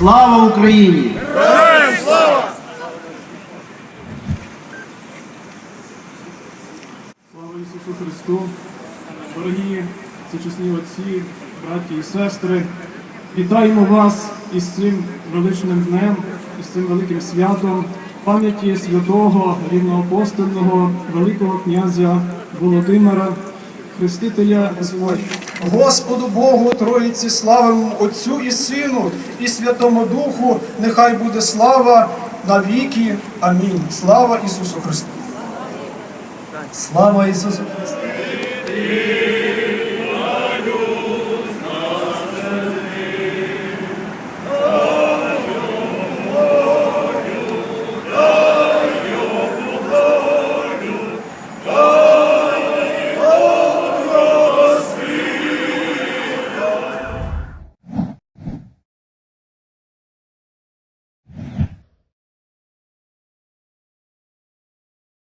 Слава Україні! Слава Ісусу Христу! Дорогі сучасні отці, браті і сестри, вітаємо вас із цим величним днем, із цим великим святом пам'яті святого рівноапостольного великого князя Володимира, хрестителя Господь. Господу Богу Троїці славимо Отцю і Сину і Святому Духу, нехай буде слава на віки. Амінь. Слава Ісусу Христу. Слава Ісусу Христу!